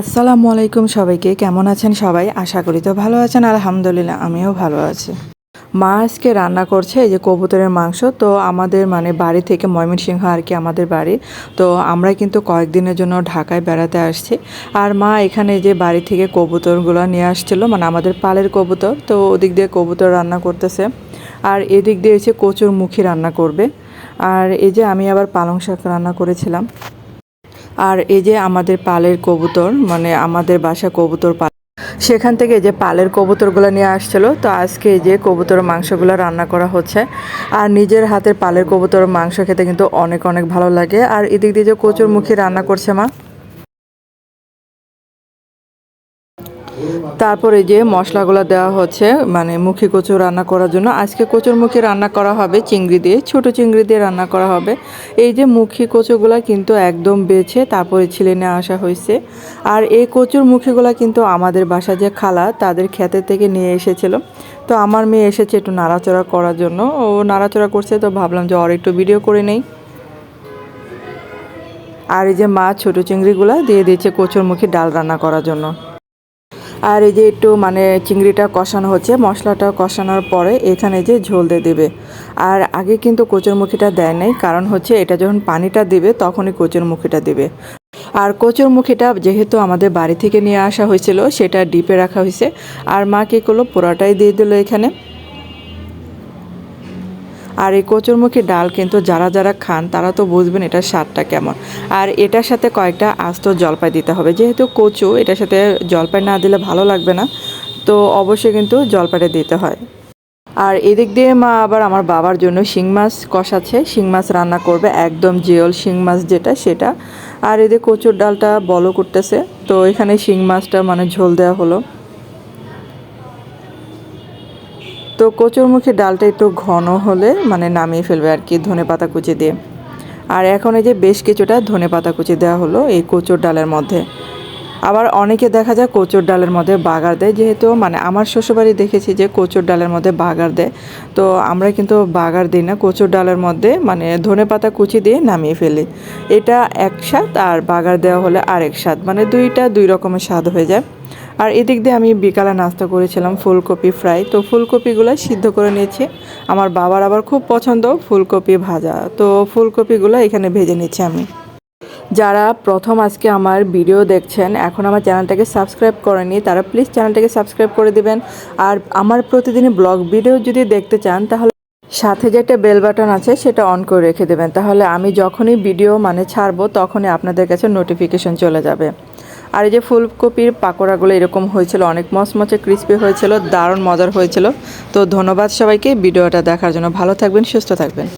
আসসালামু আলাইকুম সবাইকে, কেমন আছেন সবাই? আশা করি তো ভালো আছেন, আলহামদুলিল্লাহ আমিও ভালো আছি। মা আজকে রান্না করছে এই যে কবুতরের মাংস, তো আমাদের মানে বাড়ি থেকে ময়মনসিংহ আর কি আমাদের বাড়ি। তো আমরা কিন্তু কয়েকদিনের জন্য ঢাকায় বেড়াতে আসছি। আর মা এখানে যে বাড়ি থেকে কবুতরগুলো নিয়ে আসছিল মানে আমাদের পালের কবুতর, তো ওদিক দিয়ে কবুতর রান্না করতেছে। আর এদিক দিয়ে এসে কচুর মুখী রান্না করবে। আর এই যে আমি আবার পালং শাক রান্না করেছিলাম। আর এই যে আমাদের পালের কবুতর মানে আমাদের বাসা কবুতর পাল, সেখান থেকে যে পালের কবুতরগুলো নিয়ে আসছিল। তো আজকে এই যে কবুতর মাংসগুলো রান্না করা হচ্ছে। আর নিজের হাতের পালের কবুতর মাংস খেতে কিন্তু অনেক অনেক ভালো লাগে। আর এদিক দিয়ে যে কচুর মুখে রান্না করছে মা তারপরে যে মশলাগুলো দেওয়া হচ্ছে মানে মুখী কচু রান্না করার জন্য, আজকে কচুর মুখী রান্না করা হবে চিংড়ি দিয়ে, ছোট চিংড়ি দিয়ে রান্না করা হবে। এই যে মুখী কচুগুলা কিন্তু একদম বেছে তারপরে ছিলে নিয়ে আসা হয়েছে। আর এই কচুর মুখীগুলা কিন্তু আমাদের বাসা যে খালা, তাদের ক্ষেতের থেকে নিয়ে এসেছিল। তো আমার মেয়ে এসেছে একটু নাড়াচড়া করার জন্য। ও নাড়াচড়া করছে তো ভাবলাম যে ওর একটু ভিডিও করে নেই। আর এই যে মা ছোটো চিংড়িগুলা দিয়ে দিয়েছে কচুর মুখী ডাল রান্না করার জন্য। আর এই যে একটু মানে চিংড়িটা কষানো হচ্ছে, মশলাটা কষানোর পরে এখানে যে ঝোল দিয়ে দেবে। আর আগে কিন্তু কচুরমুখীটা দেয় নাই, কারণ হচ্ছে এটা যখন পানিটা দেবে তখনই কচুরমুখীটা দেবে। আর কচুরমুখীটা যেহেতু আমাদের বাড়ি থেকে নিয়ে আসা হয়েছিল, সেটা ডিপে রাখা হয়েছে। আর মা কী করল, পোড়াটাই দিয়ে দিল এখানে। আর এই কচুরমুখী ডাল কিন্তু যারা যারা খান, তারা তো বুঝবেন এটার স্বাদটা কেমন। আর এটার সাথে কয়েকটা আস্ত জলপাই দিতে হবে। যেহেতু কচু, এটার সাথে জলপাই না দিলে ভালো লাগবে না। তো অবশ্যই কিন্তু জলপাইটা দিতে হয়। আর এদিক দিয়ে মা আবার আমার বাবার জন্য শিং মাছ কষাচ্ছে। শিং মাছ রান্না করবে একদম জিওল শিং মাছ যেটা, সেটা। আর এদিকে কচুর ডালটা বলো করতেছে তো এখানে শিং মাছটা মানে ঝোল দেওয়া হলো। তো কচুর কচুরমুখী ডালটা একটু ঘন হলে মানে নামিয়ে ফেলবে আর কি ধনে পাতা কুচি দিয়ে। আর এখন এই যে বেশ কিছুটা ধনে পাতা কুচি দেওয়া হলো এই কচুর ডালের মধ্যে। আবার অনেকে দেখা যায় কচুর ডালের মধ্যে বাগার দেয়, যেহেতু মানে আমার শ্বশুরবাড়ি দেখেছি যে কচুর ডালের মধ্যে বাগার দেয়। তো আমরা কিন্তু বাগার দিই না, কচুর ডালের মধ্যে মানে ধনে পাতা কুচি দিয়ে নামিয়ে ফেলি। এটা এক স্বাদ আর বাগার দেওয়া হলে আরেক স্বাদ মানে দুইটা দুই রকমের স্বাদ হয়ে যায়। আর এদিক দিয়ে আমি বিকালে নাস্তা করেছিলাম ফুলকপি ফ্রাই। তো ফুলকপিগুলো সিদ্ধ করে নিয়েছি। আমার বাবার আবার খুব পছন্দ ফুলকপি ভাজা। তো ফুলকপিগুলো এখানে ভেজে নিচ্ছি আমি। যারা প্রথম আজকে আমার ভিডিও দেখছেন, এখন আমার চ্যানেলটাকে সাবস্ক্রাইব করেনি তারা প্লিজ চ্যানেলটাকে সাবস্ক্রাইব করে দিবেন। আর আমার প্রতিদিনই ব্লগ ভিডিও যদি দেখতে চান, তাহলে সাথে যে একটা বেল বাটন আছে, সেটা অন করে রেখে দেবেন। তাহলে আমি যখনই ভিডিও মানে ছাড়বো, তখনই আপনাদের কাছে নোটিফিকেশন চলে যাবে। আর এই যে ফুলকপির পাকোড়াগুলো এরকম হয়েছিল, অনেক মচমচে ক্রিস্পি হয়েছিল, দারুণ মজার হয়েছিল। তো ধন্যবাদ সবাইকে, ভিডিওটা দেখার জন্য। ভালো থাকবেন, সুস্থ থাকবেন।